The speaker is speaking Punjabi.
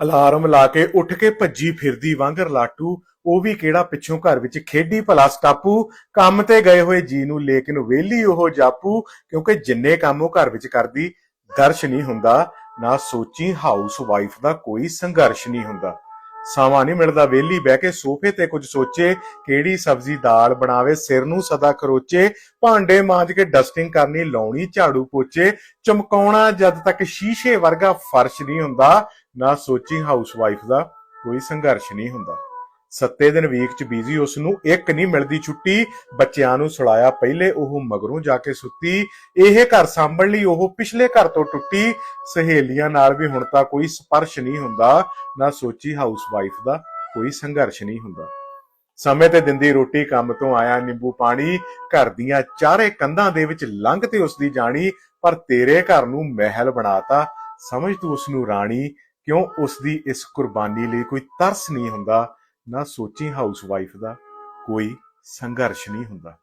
ਅਲਾਰਮ ਲਾ ਕੇ ਉੱਠ ਕੇ ਭੱਜੀ ਫਿਰਦੀ ਵਾਂਗਰ ਲਾਟੂ ਉਹ ਵੀ ਕਿਹੜਾ ਪਿੱਛੋਂ ਘਰ ਵਿੱਚ ਖੇਡੀ ਭਲਾ ਸਟਾਪੂ। ਕੰਮ ਤੇ ਗਏ ਹੋਏ ਜੀ ਨੂੰ ਲੇਕਿਨ ਵੇਲੀ ਉਹ ਜਾਪੂ, ਕਿਉਂਕਿ ਜਿੰਨੇ ਕੰਮ ਉਹ ਘਰ ਵਿੱਚ ਕਰਦੀ, ਦਰਸ਼ ਨਹੀਂ ਹੁੰਦਾ। ਨਾ ਸੋਚੀ ਹਾਊਸ ਵਾਈਫ ਦਾ ਕੋਈ ਸੰਘਰਸ਼ ਨਹੀਂ ਹੁੰਦਾ। ਸਮਾਂ ਨਹੀਂ ਮਿਲਦਾ ਵੇਲੀ ਬਹਿ ਕੇ ਸੋਫੇ ਤੇ ਕੁਝ ਸੋਚੇ, ਕਿਹੜੀ ਸਬਜ਼ੀ ਦਾਲ ਬਣਾਵੇ, ਸਿਰ ਨੂੰ ਸਦਾ ਖਰੋਚੇ। ਭਾਂਡੇ ਮਾਂਜ ਕੇ ਡਸਟਿੰਗ ਕਰਨੀ, ਲਾਉਣੀ, ਝਾੜੂ ਪੋਚੇ। ਚਮਕਾਉਣਾ ਜਦ ਤੱਕ ਸ਼ੀਸ਼ੇ ਵਰਗਾ ਫਰਸ਼ ਨਹੀਂ ਹੁੰਦਾ। ਨਾ ਸੋਚੀ ਹਾਊਸਵਾਈਫ਼ ਦਾ ਕੋਈ ਸੰਘਰਸ਼ ਨਹੀਂ ਹੁੰਦਾ। ਸੱਤੇ ਦਿਨ ਵੀਕ ਚ ਬੀਜ਼ੀ ਉਸ ਨੂੰ ਇੱਕ ਨਹੀਂ ਮਿਲਦੀ ਛੁੱਟੀ। ਬੱਚਿਆਂ ਨੂੰ ਸੁਲਾਇਆ ਪਹਿਲੇ ਉਹ ਮਗਰੋਂ ਜਾ ਕੇ ਸੁੱਤੀ। ਇਹ ਘਰ ਸੰਭਣ ਲਈ ਉਹ ਪਿਛਲੇ ਘਰ ਤੋਂ ਟੁੱਟੀ। ਸਹੇਲੀਆਂ ਨਾਲ ਵੀ ਹੁਣ ਤਾਂ ਕੋਈ ਸਪਰਸ਼ ਨਹੀਂ ਹੁੰਦਾ। ਨਾ ਸੋਚੀ ਹਾਊਸਵਾਈਫ ਦਾ ਕੋਈ ਸੰਘਰਸ਼ ਨਹੀਂ ਹੁੰਦਾ। ਸਮੇਂ ਤੇ ਦਿੰਦੀ ਰੋਟੀ ਕੰਮ ਤੋਂ ਆਇਆ ਨਿੰਬੂ ਪਾਣੀ। ਘਰ ਦੀਆਂ ਚਾਰੇ ਕੰਧਾਂ ਦੇ ਵਿੱਚ ਲੰਘ ਤੇ ਉਸ ਦੀ ਜਾਣੀ। ਪਰ ਤੇਰੇ ਘਰ ਨੂੰ ਮਹਿਲ ਬਣਾਤਾ। ਸਮਝ ਤੂੰ ਉਸ ਨੂੰ ਰਾਣੀ। ਕਿਉਂ ਉਸ ਦੀ ਇਸ ਕੁਰਬਾਨੀ ਲਈ ਕੋਈ ਤਰਸ ਨਹੀਂ ਹੁੰਦਾ, ਨਾ ਸੋਚੀ ਹਾਊਸ ਵਾਈਫ ਦਾ, ਕੋਈ ਸੰਘਰਸ਼ ਨਹੀਂ ਹੁੰਦਾ।